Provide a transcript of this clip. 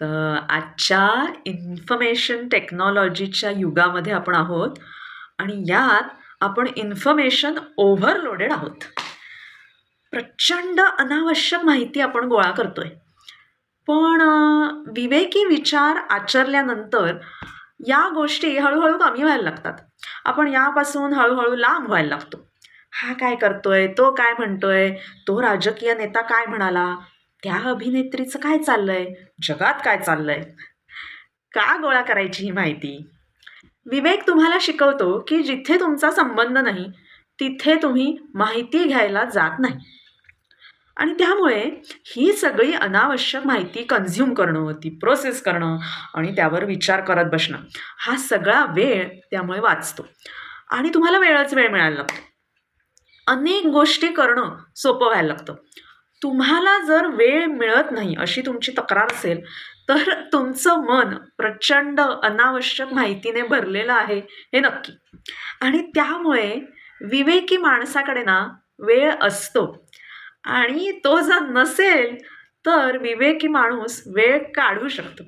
तर आजच्या इन्फर्मेशन टेक्नॉलॉजीच्या युगामध्ये आपण आहोत आणि यात आपण इन्फर्मेशन ओव्हरलोडेड आहोत. प्रचंड अनावश्यक माहिती आपण गोळा करतोय. पण विवेकी विचार आचरल्यानंतर या गोष्टी हळूहळू कमी व्हायला लागतात. आपण यापासून हळूहळू लांब व्हायला लागतो. हा काय करतोय? तो काय म्हणतोय? तो राजकीय नेता काय म्हणाला? त्या अभिनेत्रीचं काय चाललंय? जगात काय चाललंय? का गोळा करायची ही माहिती? विवेक तुम्हाला शिकवतो की जिथे तुमचा संबंध नाही तिथे तुम्ही माहिती घ्यायला जात नाही. आणि त्यामुळे ही सगळी अनावश्यक माहिती कन्झ्युम करणं ती प्रोसेस करणं आणि त्यावर विचार करत बसणं हा सगळा वेळ त्यामुळे वाचतो. आणि तुम्हाला वेळच वेळ मिळायला लागतो. अनेक गोष्टी करणं सोपं व्हायला लागतं. तुम्हाला जर वेळ मिळत नाही अशी तुमची तक्रार असेल तर तुमचं मन प्रचंड अनावश्यक माहितीने भरलेलं आहे हे नक्की. आणि त्यामुळे विवेकी माणसाकडे ना वेळ असतो. आणि तो जर नसेल तर विवेकी माणूस वेळ काढू शकतो.